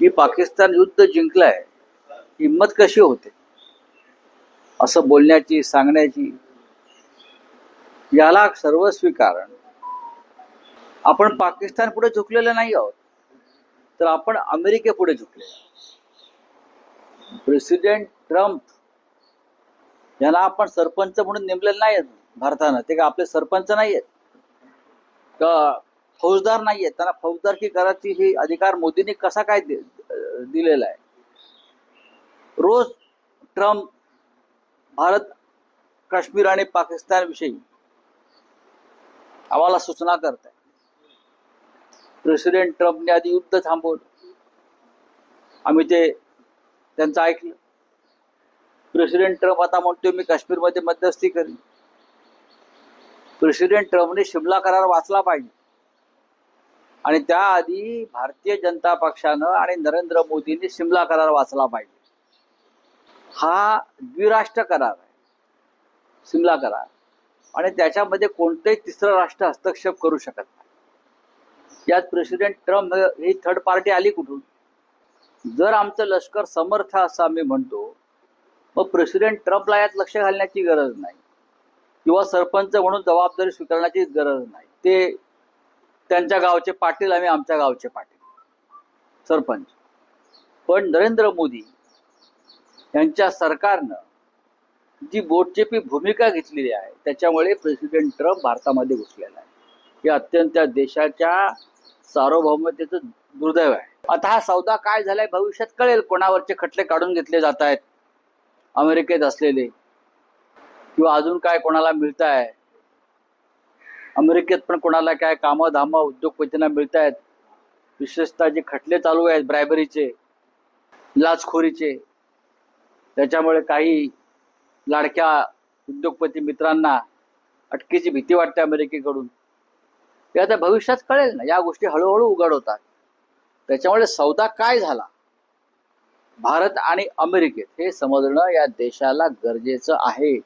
की पाकिस्तान युद्ध जिंकलाय हिंमत कशी होते? असं बोलण्याची सांगण्याची याला सर्वस्वी कारण आपण पाकिस्तान पुढे झुकलेलं नाही आहोत तर आपण अमेरिकेपुढे झुकले प्रेसिडेंट ट्रम्प यांना आपण सरपंच म्हणून नेमलेलं नाही भारतानं. ते का आपले सरपंच नाही आहेत का फौजदार नाहीये. त्यांना फौजदारकी करायची ही अधिकार मोदींनी कसा काय दिलेला आहे? रोज ट्रम्प भारत काश्मीर आणि पाकिस्तान विषयी आम्हाला सूचना करत आहे प्रेसिडेंट ट्रम्पने आधी युद्ध थांबवलं. आम्ही ते त्यांचं ऐकलं. प्रेसिडेंट ट्रम्प आता म्हणतोय मी काश्मीरमध्ये मध्यस्थी करीन. प्रेसिडेंट ट्रम्पने शिमला करार वाचला पाहिजे. आणि त्याआधी भारतीय जनता पक्षानं आणि नरेंद्र मोदींनी शिमला करार वाचला पाहिजे. हा द्विराष्ट्र करार आहे. शिमला करार. आणि त्याच्यामध्ये कोणतंही तिसरं राष्ट्र हस्तक्षेप करू शकत नाही. यात प्रेसिडेंट ट्रम्प ही थर्ड पार्टी आली कुठून? जर आमचं लष्कर समर्थ असं आम्ही म्हणतो मग प्रेसिडेंट ट्रम्पला यात लक्ष घालण्याची गरज नाही. किंवा सरपंच म्हणून जबाबदारी स्वीकारण्याची गरज नाही. ते त्यांच्या गावचे पाटील आम्ही आमच्या गावचे पाटील. सरपंच. पण नरेंद्र मोदी यांच्या सरकारनं जी बोटचेपी भूमिका घेतलेली आहे त्याच्यामुळे प्रेसिडेंट ट्रम्प भारतामध्ये घुसलेला आहे. हे अत्यंत त्या देशाच्या सार्वभौमतेचं दुर्दैव आहे. आता हा सौदा काय झालाय भविष्यात कळेल कोणावरचे खटले काढून घेतले जात आहेत अमेरिकेत असलेले किंवा अजून काय कोणाला मिळत आहे अमेरिकेत पण कोणाला काय कामं धामं उद्योगपतींना मिळत आहेत विशेषतः जे खटले चालू आहेत ब्रायबरीचे लाचखोरीचे त्याच्यामुळे काही लाडक्या उद्योगपती मित्रांना अटकेची भीती वाटते अमेरिकेकडून. ते आता भविष्यात कळेल ना या गोष्टी हळूहळू उघड होतात. त्याच्यामुळे सौदा काय झाला? भारत आणि अमेरिकेत हे समजणं या देशाला गरजेचं आहे.